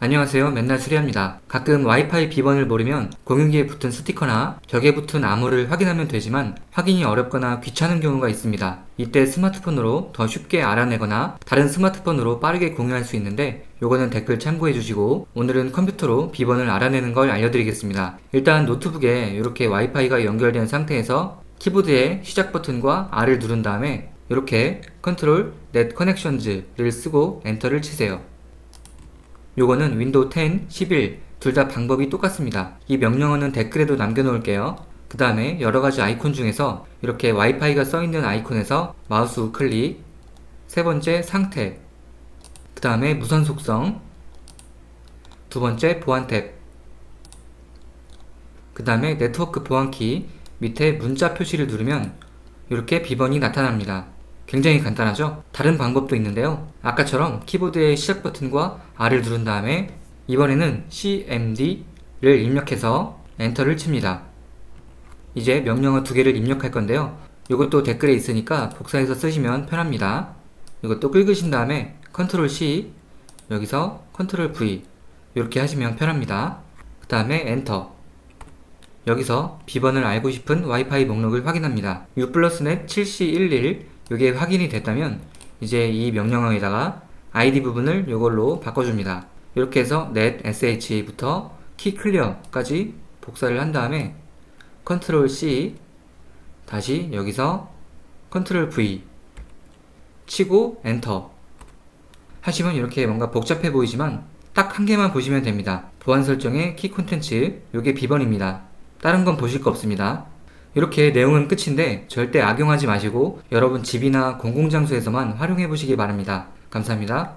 안녕하세요. 맨날 수리합니다. 가끔 와이파이 비번을 모르면 공용기에 붙은 스티커나 벽에 붙은 암호를 확인하면 되지만 확인이 어렵거나 귀찮은 경우가 있습니다. 이때 스마트폰으로 더 쉽게 알아내거나 다른 스마트폰으로 빠르게 공유할 수 있는데 요거는 댓글 참고해 주시고 오늘은 컴퓨터로 비번을 알아내는 걸 알려드리겠습니다. 일단 노트북에 이렇게 와이파이가 연결된 상태에서 키보드의 시작 버튼과 R을 누른 다음에 이렇게 컨트롤 넷 커넥션즈를 쓰고 엔터를 치세요. 요거는 윈도우 10, 11 둘 다 방법이 똑같습니다. 이 명령어는 댓글에도 남겨놓을게요. 그 다음에 여러가지 아이콘 중에서 이렇게 와이파이가 써있는 아이콘에서 마우스 우클릭 세 번째 상태 그 다음에 무선 속성 두 번째 보안 탭그 다음에 네트워크 보안키 밑에 문자 표시를 누르면 이렇게 비번이 나타납니다. 굉장히 간단하죠? 다른 방법도 있는데요. 아까처럼 키보드의 시작 버튼과 R을 누른 다음에 이번에는 CMD를 입력해서 엔터를 칩니다. 이제 명령어 두 개를 입력할 건데요. 이것도 댓글에 있으니까 복사해서 쓰시면 편합니다. 이것도 긁으신 다음에 컨트롤 C 여기서 컨트롤 V 이렇게 하시면 편합니다. 그 다음에 엔터 여기서 비번을 알고 싶은 와이파이 목록을 확인합니다. u플러스넷 7C11 이게 확인이 됐다면 이제 이 명령어에다가 id 부분을 이걸로 바꿔줍니다. 이렇게 해서 net sh부터 키 클리어까지 복사를 한 다음에 컨트롤 C 다시 여기서 컨트롤 V 치고 엔터 하시면 이렇게 뭔가 복잡해 보이지만 딱 한 개만 보시면 됩니다. 보안 설정의 키 콘텐츠 요게 비번입니다. 다른 건 보실 거 없습니다. 이렇게 내용은 끝인데 절대 악용하지 마시고 여러분 집이나 공공장소에서만 활용해 보시기 바랍니다. 감사합니다.